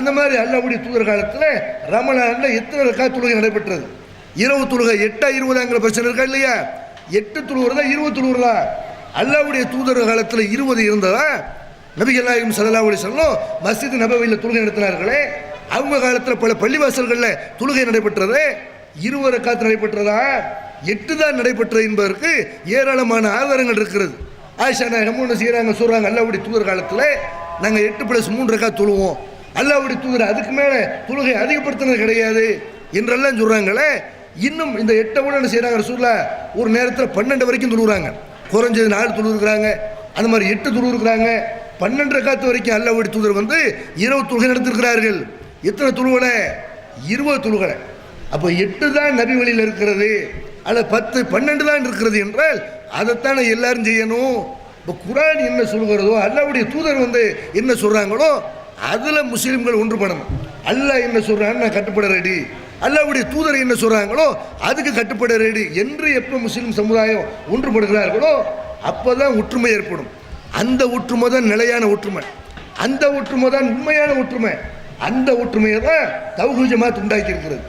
அந்த மாதிரி அல்லாவுடைய தூதர் காலத்தில் ரமலான்ல எத்தனை ரக்கா தொழுகை நடைபெற்றது? இரவு தொழுகை எட்டா இருபதாங்கிற பிரச்சனை இருக்கா இல்லையா? எட்டு தொழுகிறதா இருபது தொழுகிறதா அல்லாவுடைய தூதர் காலத்தில் இருபது இருந்ததா? நபிகள் நாயகம் சல்லா அலி சொல்லும் மஸ்ஜித் நபவியில் தொழுகை நடத்தினார்களே அவங்க காலத்தில் பல பள்ளிவாசல்களில் தொழுகை நடைபெற்றது. இருபது காத்து நடைபெற்றதா? எட்டு தான் நடைபெற்றது என்பதற்கு ஏராளமான ஆதாரங்கள் இருக்கிறது. ஆயிஷா நான் ஒன்று செய்கிறாங்க சொல்கிறாங்க அல்லாவுடைய தூதர் காலத்தில் நாங்கள் எட்டு ப்ளஸ் மூன்று ரக்கா தொழுவோம். அல்லாவுடைய தூதர் அதுக்கு மேலே தொழுகை அதிகப்படுத்தினது கிடையாது என்றெல்லாம் சொல்கிறாங்களே இன்னும் இந்த எட்டை கூட என்ன செய்கிறாங்க ரசூல்லா ஒரு நேரத்தில் பன்னெண்டு வரைக்கும் தொழுகிறாங்க. குறைஞ்சது நாலு தொழுகிறாங்க. அந்த மாதிரி எட்டு தொழுகிறாங்க. பன்னெண்டு காத்து வரைக்கும் அல்லாவுடைய தூதர் வந்து இரவு தொழுகை நடத்திருக்கிறார்கள். எத்தனை தொழுகலை? இருபது தொழுகலை. அப்போ எட்டு தான் நபி வழியில் இருக்கிறது. அல்ல பத்து பன்னெண்டு தான் இருக்கிறது என்றால் அதைத்தானே எல்லாரும் செய்யணும். இப்போ குரான் என்ன சொல்கிறதோ அல்லாவுடைய தூதர் வந்து என்ன சொல்கிறாங்களோ அதில் முஸ்லீம்கள் ஒன்றுபடணும். அல்ல என்ன சொல்கிறான்னு நான் கட்டுப்பட ரெடி அல்லாவுடைய தூதர் என்ன சொல்கிறாங்களோ அதுக்கு கட்டுப்பட ரெடி என்று எப்போ முஸ்லீம் சமுதாயம் ஒன்றுபடுகிறார்களோ அப்போ தான் ஒற்றுமை ஏற்படும். அந்த ஒற்றுமை தான் நிலையான ஒற்றுமை. அந்த ஒற்றுமை தான் உண்மையான ஒற்றுமை. அந்த ஒற்றுமையை தான் தௌஹீத் ஜமாத் உண்டாக்கி இருக்கிறது